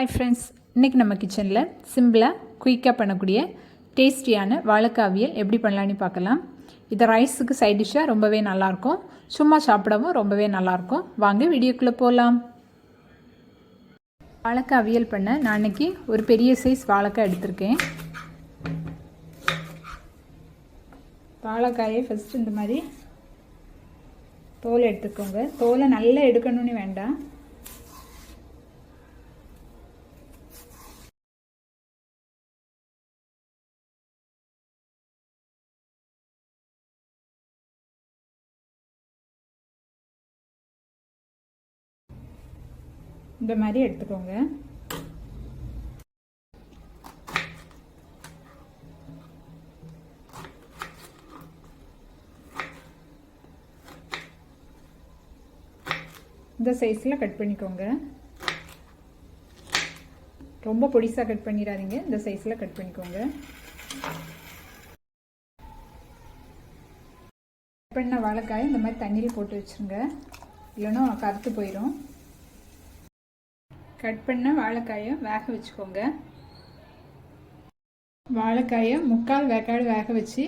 Hi friends இன்றைக்கி நம்ம கிச்சனில் சிம்பிளாக குயிக்காக பண்ணக்கூடிய டேஸ்டியான வாழைக்காவியல் எப்படி பண்ணலான்னு பார்க்கலாம். இது ரைஸுக்கு சைட் டிஷ்ஷாக ரொம்பவே நல்லாயிருக்கும். சும்மா சாப்பிடவும் ரொம்பவே நல்லாயிருக்கும். வாங்க வீடியோக்குள்ளே போகலாம் வாழைக்காய் அவியல் பண்ண நான் இன்றைக்கி ஒரு பெரிய சைஸ் வாழைக்காய் எடுத்திருக்கேன். வாழைக்காயை ஃபஸ்ட்டு இந்த மாதிரி தோல் எடுத்துக்கோங்க. தோலை நல்லா எடுக்கணும்னு வேண்டாம். இந்த மாதிரி எடுத்துக்கோங்க. இந்த சைஸில் கட் பண்ணிக்கோங்க. ரொம்ப பொடிசாக கட் பண்ணிடாதீங்க. இந்த சைஸில் கட் பண்ணிக்கோங்க. கட் பண்ண வாழைக்காய் இந்த மாதிரி தண்ணியில் போட்டு வச்சுருங்க. இல்லைன்னா கருத்து போயிடும் கட் பண்ண வாழைக்காயை வேக வச்சுக்கோங்க. வாழைக்காயை முக்கால் வேக்காடு வேக வச்சு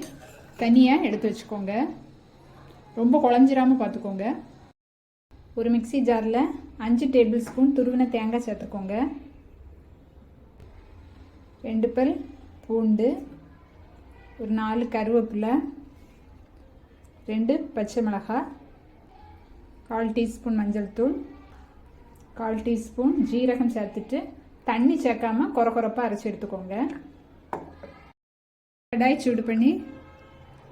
தனியாக எடுத்து வச்சுக்கோங்க. ரொம்ப குழஞ்சிராமல் பார்த்துக்கோங்க ஒரு மிக்சி ஜாரில் அஞ்சு டேபிள் ஸ்பூன் துருவின தேங்காய் சேர்த்துக்கோங்க. ரெண்டு பல் பூண்டு ஒரு நாலு கருவேப்பிலை ரெண்டு பச்சை மிளகாய் கால் டீஸ்பூன் மஞ்சள் தூள் கால் டீஸ்பூன் ஜீரகம் சேர்த்துட்டு தண்ணி சேர்க்காம குற குறப்பாக அரைச்சி எடுத்துக்கோங்க. கடாய் சூடு பண்ணி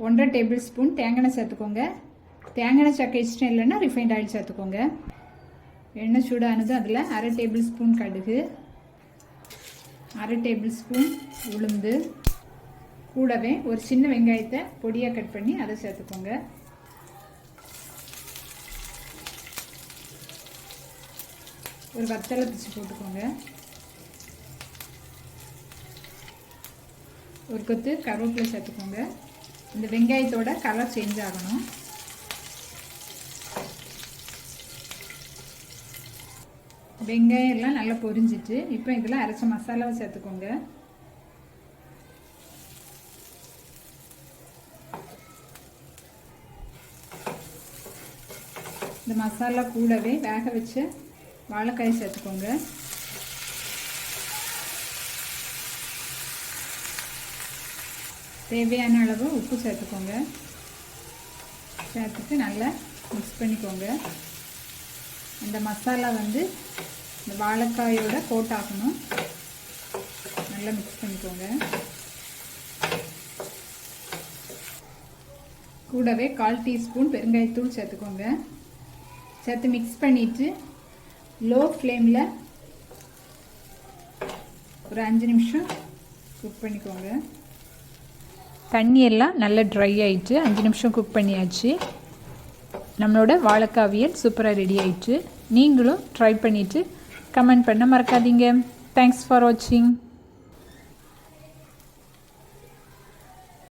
ஒன்றரை டேபிள் ஸ்பூன் தேங்காய் சேர்த்துக்கோங்க. தேங்காய் சேர்க்க இஷ்டம் இல்லைன்னா ரிஃபைண்ட் ஆயில் சேர்த்துக்கோங்க. எண்ணெய் சூடானது அதில் அரை டேபிள் ஸ்பூன் கடுகு அரை டேபிள் ஸ்பூன் உளுந்து கூடவே ஒரு சின்ன வெங்காயத்தை பொடியாக கட் பண்ணி அதை சேர்த்துக்கோங்க. ஒரு வத்தலை பிச்சு போட்டுக்கோங்க. ஒரு கொத்து கருவேப்பிலை சேர்த்துக்கோங்க. இந்த வெங்காயத்தோட கலர் சேஞ்ச் ஆகணும். வெங்காயம் எல்லாம் நல்லா பொரிஞ்சிட்டு இப்போ இதில் அரைச்ச மசாலாவை சேர்த்துக்கோங்க. இந்த மசாலா கூடவே வேக வச்ச வாழைக்காய் சேர்த்துக்கோங்க. தேவையான அளவு உப்பு சேர்த்துக்கோங்க. சேர்த்துட்டு நல்லா மிக்ஸ் பண்ணிக்கோங்க. அந்த மசாலா வந்து இந்த வாழைக்காயோட கோட் ஆகணும் நல்லா மிக்ஸ் பண்ணிக்கோங்க. கூடவே கால் டீஸ்பூன் பெருங்காயத்தூள் சேர்த்துக்கோங்க. சேர்த்து மிக்ஸ் பண்ணிவிட்டு லோ ஃப்ளேமில் ஒரு அஞ்சு நிமிஷம் குக் பண்ணிக்கோங்க. தண்ணி எல்லாம் நல்லா ட்ரை ஆயிட்டு அஞ்சு நிமிஷம் குக் பண்ணியாச்சு. நம்மளோட வாழைக்காவியல் சூப்பராக ரெடி ஆயிடுச்சு நீங்களும் ட்ரை பண்ணிவிட்டு கமெண்ட் பண்ண மறக்காதீங்க. தேங்க்ஸ் ஃபார் வாட்சிங்